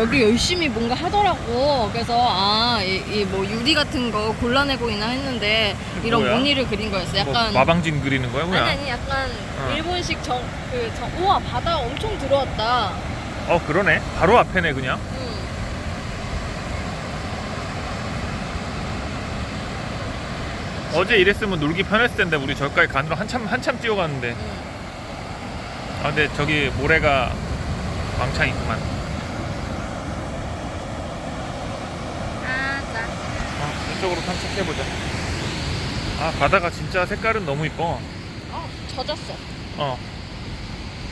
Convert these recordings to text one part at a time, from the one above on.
여기 열심히 뭔가 하더라고. 그래서 아, 이 뭐 유리 같은 거 골라내고 있나 했는데 이런 뭐야? 무늬를 그린 거였어. 뭐 약간 마방진 그리는 거야 뭐야? 아니 아니 약간 어. 일본식 정 그정 우와 바다 엄청 들어왔다. 어 그러네. 바로 앞에네 그냥. 응. 어제 이랬으면 놀기 편했을 텐데 우리 저기까지 가느라 한참 한참 뛰어갔는데. 응. 아 근데 저기 모래가 왕창 있구만. 아, 나. 어, 이 쪽으로 탐색해 보자. 아 바다가 진짜 색깔은 너무 이뻐. 어, 젖었어. 어.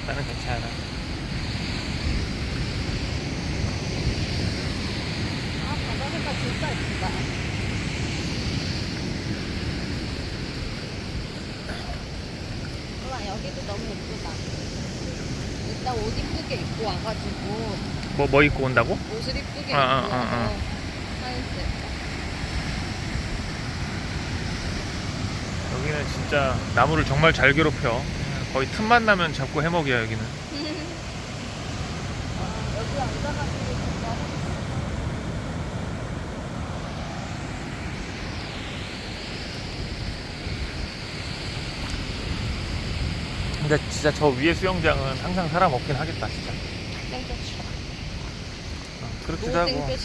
나는 괜찮아. 아, 바다 색깔 진짜 예쁘다. 우와, 여기도 너무 예쁘다. 이따 옷 이쁘게 입고 와가지고 뭐 뭐 입고 온다고? 옷을 이쁘게 아, 아, 입고 아, 와서 아. 사이즈. 여기는 진짜 나무를 정말 잘 괴롭혀. 거의 틈만 나면 잡고 해먹이야 여기는. 근데 진짜 저 위에 수영장은 항상 사람 없긴 하겠다 진짜. 땡볕이 어, 그렇기도 노 하고.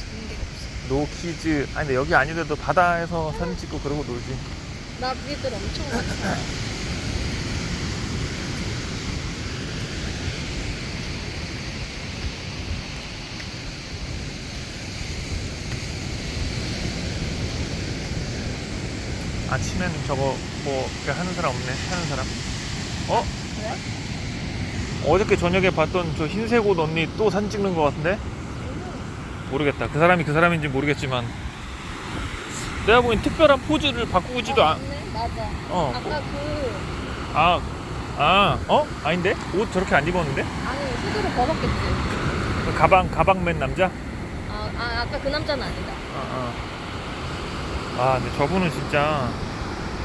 노키즈. 아니 근데 여기 아니더라도 바다에서 사진 찍고 그러고 놀지. 나비들 엄청 많아. 아침엔 저거 뭐 이렇게 하는 사람 없네. 하는 사람. 어? 그래? 어저께 저녁에 봤던 저 흰색 옷 언니 또 사진 찍는 것 같은데? 모르겠다. 그 사람이 그 사람인지 모르겠지만 내가 보기엔 특별한 포즈를 어, 않. 맞네. 맞아. 어. 아까 그 아, 아, 어? 아닌데? 옷 저렇게 안 입었는데? 아니 후드를 벗었겠지. 그 가방 가방 맨 남자? 아, 아 아까 그 남자는 아니다. 어, 어. 아, 근데 저분은 진짜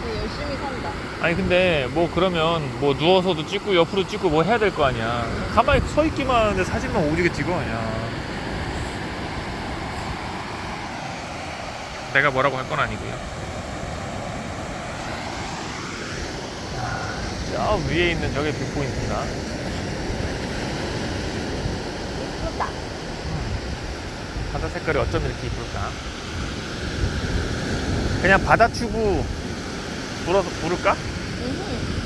그 열심히 산다. 아니 근데 뭐 그러면 뭐 누워서도 찍고 옆으로 찍고 뭐 해야 될 거 아니야. 가만히 서 있기만 하는데 사진만 오지게 찍어. 야. 내가 뭐라고 할 건 아니고요. 저 위에 있는 저게 뷰포인트다. 이쁘다. 바다 색깔이 어쩜 이렇게 이쁠까? 그냥 바다 튜브 불어서 부를까? 음.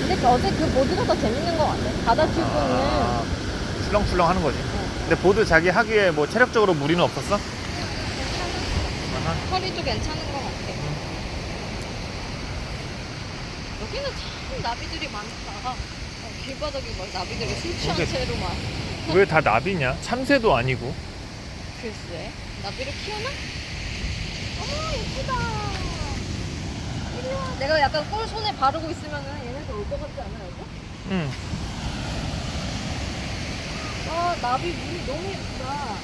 근데 그 어제 그 보드가 더 재밌는 것 같아. 바다 튜브는 아, 출렁출렁 하는 거지. 근데 보드 자기 하기에 뭐 체력적으로 무리는 없었어? 아하. 허리도 괜찮은 것 같아. 여기는 참 나비들이 많다. 어, 길바닥에 막 나비들이 술 취한 그게- 채로 막. 왜다 나비냐? 참새도 아니고. 글쎄. 나비를 키우나? 어머, 예쁘다. 이리 와. 내가 약간 꿀 손에 바르고 있으면은 얘네들 올것 같지 않아, 여보? 응. 아, 나비 물이 너무 예쁘다.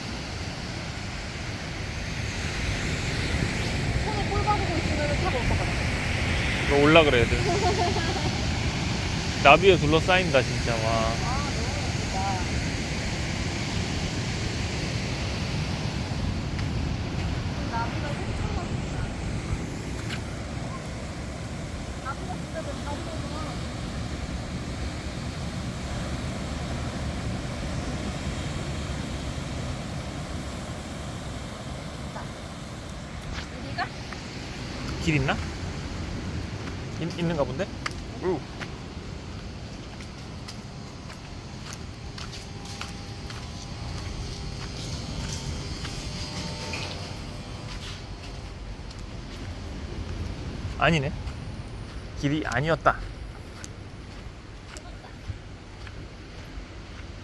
손에 꿀 바르고 있으면 타고 올것 같아. 이거 올라 그래야 돼. 나비에 둘러싸인다 진짜 와. 아, 너무 예쁘다. 나비가 훔쳐놨다. 나비가 진짜 내 다리구나. 우리가? 길 있나? 있, 있는가 본데? 우. 아니네. 길이 아니었다.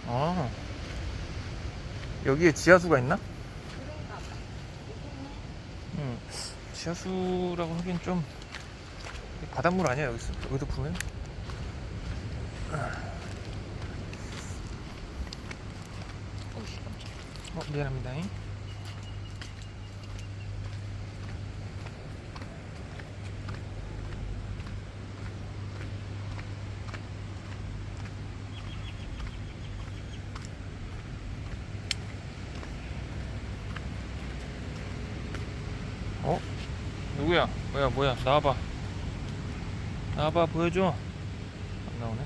아. 여기에 지하수가 있나? 봐. 음, 지하수라고 하긴 좀 바닷물 아니야 여기서? 여기도 보면? 어, 어 미안합니다 어? 미안합니다 뭐야 뭐야? 나와봐. 나와봐 보여줘. 안 나오네.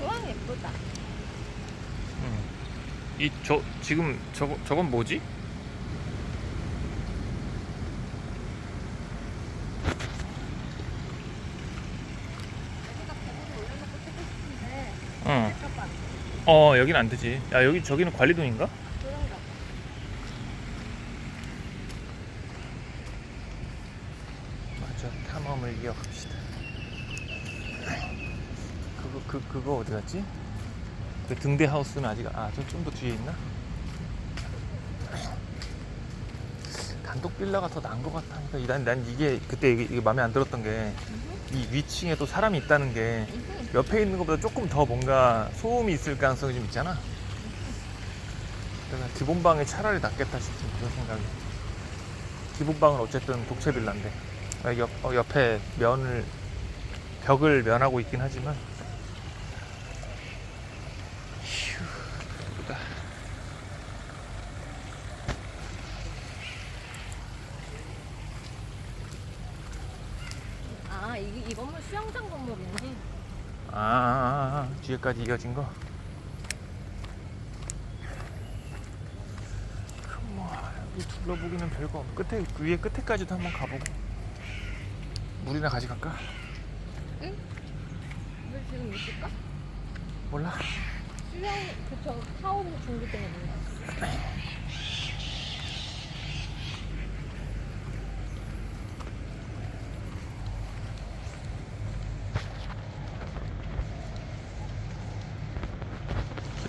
우와 예쁘다. 이저 지금 저거 저건 뭐지? 응. 어 여기는 안 되지. 야 여기 저기는 관리동인가? 맞아 탐험을 이어갑시다. 그거 그 그거 어디 갔지? 그 등대 하우스는 아직 아저 좀더 뒤에 있나? 단독 빌라가 더 나은 것 같다니까 난, 난 이게 그때 이게, 이게 마음에 안 들었던 게 이 위층에 또 사람이 있다는 게. 옆에 있는 것보다 조금 더 뭔가 소음이 있을 가능성이 좀 있잖아. 그래서 기본방이 차라리 낫겠다 싶은 그런 생각이. 기본방은 어쨌든 독채 빌라인데 아, 옆, 어, 옆에 면을 벽을 면하고 있긴 하지만. 휴, 예쁘다. 아 이, 이 건물 수영장 건물이네. 아, 아, 아, 아, 뒤에까지 이어진 거. 그럼 뭐 여기 둘러보기는 별거 없. 끝에 그 위에 끝에까지도 한번 가보고. 물이나 가져갈까? 물 지금 있을까? 몰라. 수영 그저 타오르 준비되는 건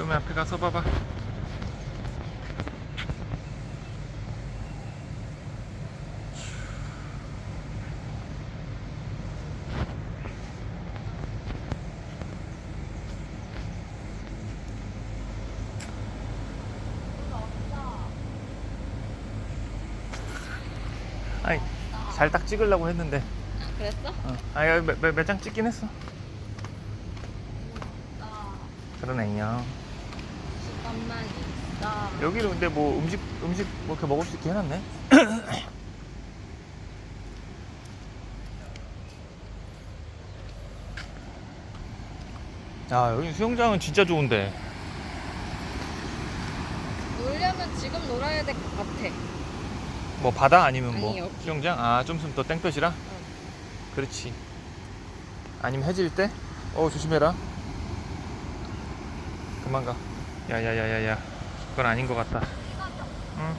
가? 시험에 앞에 가서 봐봐. 아니 잘 딱 찍으려고 했는데 아 그랬어? 어. 아니 몇장 찍긴 했어 나 그러네요. 여기는 근데 뭐 음식 음식 뭐 이렇게 먹을 수 있게 해놨네? 야 여기 수영장은 진짜 좋은데. 놀려면 지금 놀아야 될 것 같아. 뭐 바다 아니면 뭐 아니, 여기. 수영장? 아좀 있으면 또 땡볕이라? 그렇지. 아니면 해질 때? 어 조심해라. 그만 가. 야야야야야 그건 아닌 것 같다 응.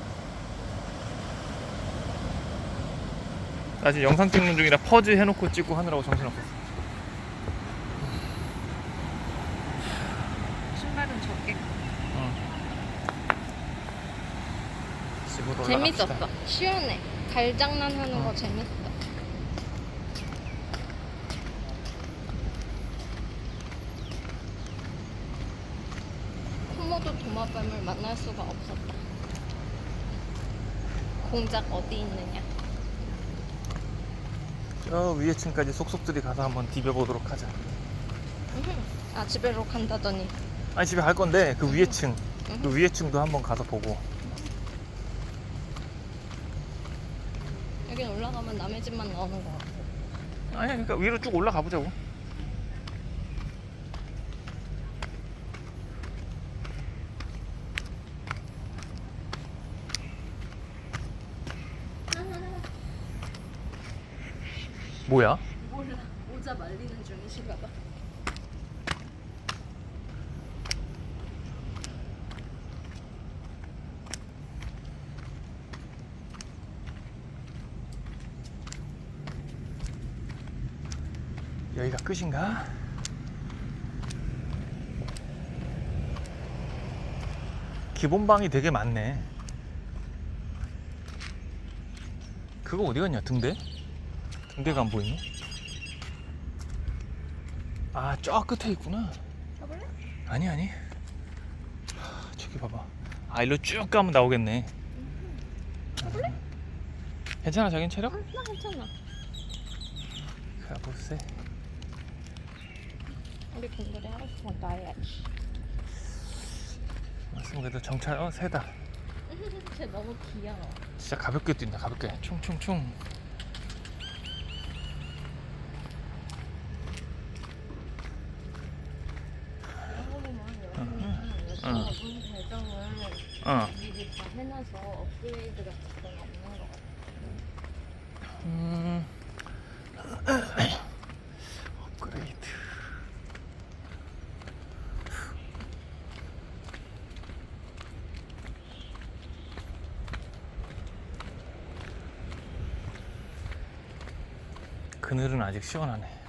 나 지금 영상 찍는 중이라 퍼즈 해놓고 찍고 하느라고 정신없었어 신발은 적게. 응. 집으로 올라갑시다. 재밌었어. 시원해. 갈장난 하는 응. 거 재밌어. 코모도 도마뱀을 만날 수가 없었다. 공작 어디 있느냐? 저 위에 층까지 속속들이 가서 한번 디벼보도록 하자. 아 집에로 간다더니 아니 집에 갈 건데 그 위에 층, 음. 그 위에 층도 한번 가서 보고. 여긴 올라가면 남의 집만 나오는 것 같고. 아니 그러니까 위로 쭉 올라가 보자고. 뭐야? 몰라. 모자 말리는 중이신가 봐. 여기가 끝인가? 기본 방이 되게 많네. 그거 어디 갔냐? 등대? 등대가 안 보이네. 아, 저 끝에 있구나. 가볼래? 아니 아니. 하, 저기 봐봐. 아 일로 쭉 가면 나오겠네 해볼래? 괜찮아 자긴 체력? 응, 나 괜찮아. 가보세 우리 동물이 하고 싶은 거 해야지. 말씀 그래도 정찰 어 새다 쟤 너무 귀여워. 진짜 가볍게 뛴다 가볍게 충충충 여기는 문 배정을 어 미리 다 해놔서 업그레이드 같은 건 없는 것 같아. 음. 업그레이드 그늘은 아직 시원하네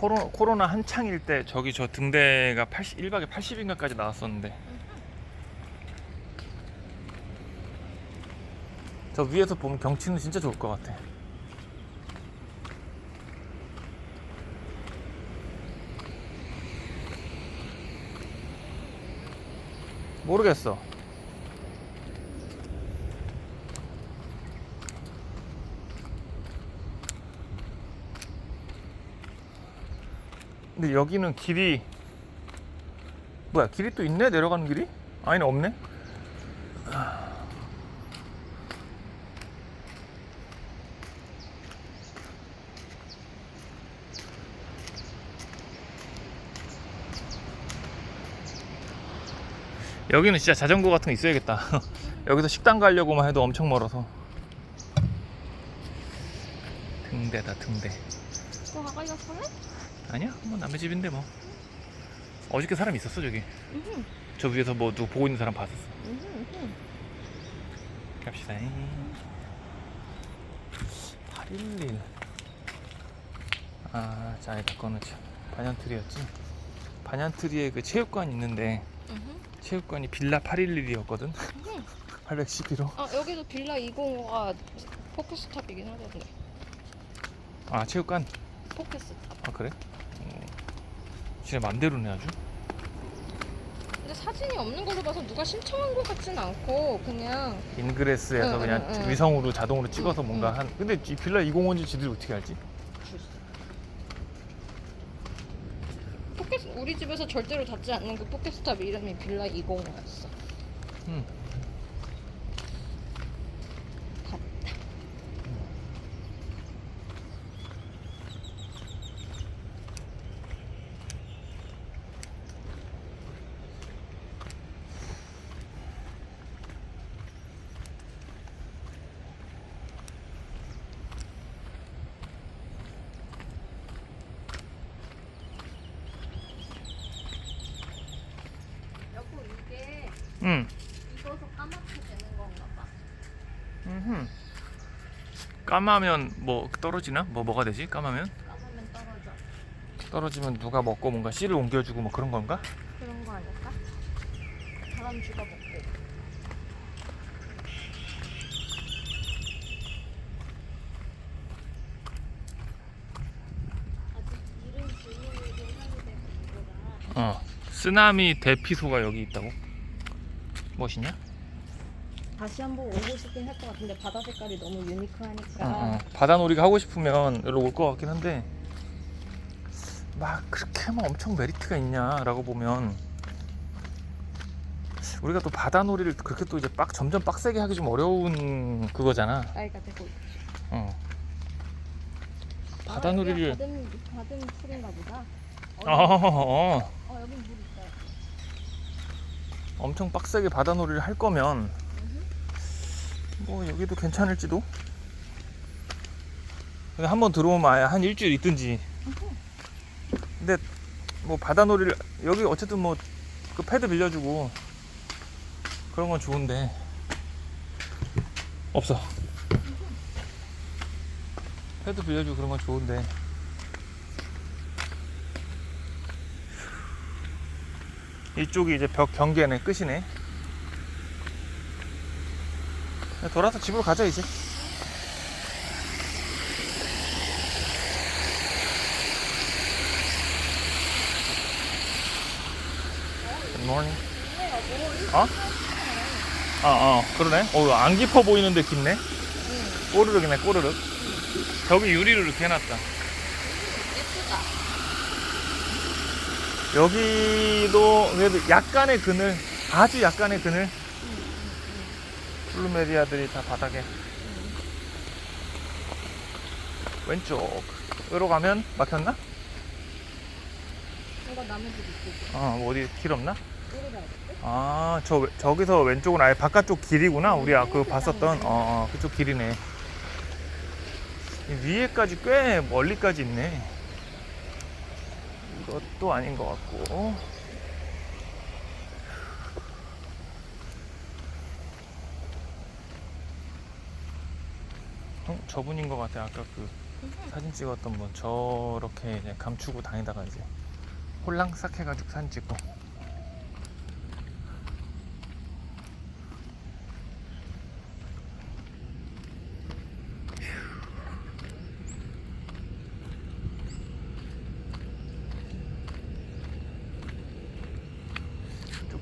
코로, 코로나 한창일 때 저기 저 등대가 80, 1박에 80인가까지 나왔었는데 저 위에서 보면 경치는 진짜 좋을 것 같아. 모르겠어. 근데 여기는 길이 뭐야 길이 또 있네 내려가는 길이? 아니네 없네 여기는 진짜 자전거 같은 거 있어야겠다. 여기서 식당 가려고만 해도 엄청 멀어서. 등대다 등대. 가서 볼래? 아니야, 뭐 남의 집인데 뭐. 어저께 사람 있었어 저기. 응. 저 위에서 뭐 누구 보고 있는 사람 봤었어. 응. 응. 갑시다. 811. 아, 자, 이거 꺼놓자. 반얀트리였지. 반얀트리에 그 체육관 있는데 응. 체육관이 빌라 811이었거든. 811호. 아 여기도 빌라 205가 포크스탑이긴 하던데. 아, 체육관. 포크스탑. 아 그래? 어, 지네 맘대로네 아주. 근데 사진이 없는 걸로 봐서 누가 신청한 것 같진 않고 그냥 인그레스에서 응, 그냥 응, 응. 위성으로 자동으로 찍어서 응, 뭔가 응. 한. 근데 이 빌라 205인지 지들이 어떻게 알지? 포켓 우리 집에서 절대로 닿지 않는 그 포켓스탑 이름이 빌라 205였어. 응. 닿다. 여보 이게 응. 익어서 까맣게 되는 건가 봐. 음. 까마면 뭐 떨어지나? 뭐 뭐가 되지? 까마면 까마면 떨어져. 떨어지면 누가 먹고 뭔가 씨를 옮겨주고 뭐 그런 건가? 그런 거 아닐까? 사람 죽어 먹고. 아직 이름 질문이 생산이 되고 이거가 어. 쓰나미 대피소가 여기 있다고? 무엇이냐? 다시 한번 오고 싶긴 할 것 같은데 바다 색깔이 너무 유니크하니까 어, 어. 바다놀이가 하고 싶으면 여기로 올 것 같긴 한데 막 그렇게 막 엄청 메리트가 있냐라고 보면 우리가 또 바다놀이를 그렇게 또 이제 빡 점점 빡세게 하기 좀 어려운 그거잖아. 나이가 되고 있지. 어. 아, 바다놀이를 받은 받은 풀인가 보다. 어, 어, 어, 어 여기 물 있어요. 엄청 빡세게 바다놀이를 할 거면. 뭐 여기도 괜찮을지도. 한번 들어오면 아예 한 일주일 있든지. 근데 뭐 바다놀이를 여기 어쨌든 뭐 그 패드 빌려주고 그런 건 좋은데 없어. 패드 빌려주고 그런 건 좋은데 이쪽이 이제 벽 경계네 끝이네. 돌아서 집으로 가자 이제 Good 어어 아, 어, 그러네. 어, 안 깊어 보이는데 깊네. 꼬르륵이네, 꼬르륵. 벽이 유리로 이렇게 해놨다 여기도 그래도 약간의 그늘, 아주 약간의 그늘. 플루메리아들이 다 바닥에. 왼쪽으로 가면 막혔나? 이거 나머지 밑에 어, 뭐 어디 길 없나? 아, 저, 왼- 저기서 왼쪽은 아예 바깥쪽 길이구나. 우리 아까 그 봤었던, 어, 어, 그쪽 길이네. 이 위에까지 꽤 멀리까지 있네. 이것도 아닌 것 같고. 어, 저분인 것 같아. 아까 그 사진 찍었던 분. 저렇게 이제 감추고 다니다가 이제 홀랑싹 해가지고 사진 찍고.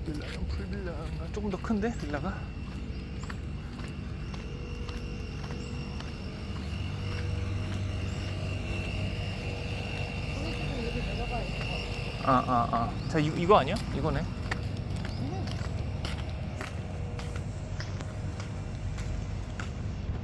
빌라는 풀빌라인가? 조금 더 큰데 빌라가? 우리 집은 여기 내려가 있어 아 아 아. 자 이, 이거 아니야? 이거네.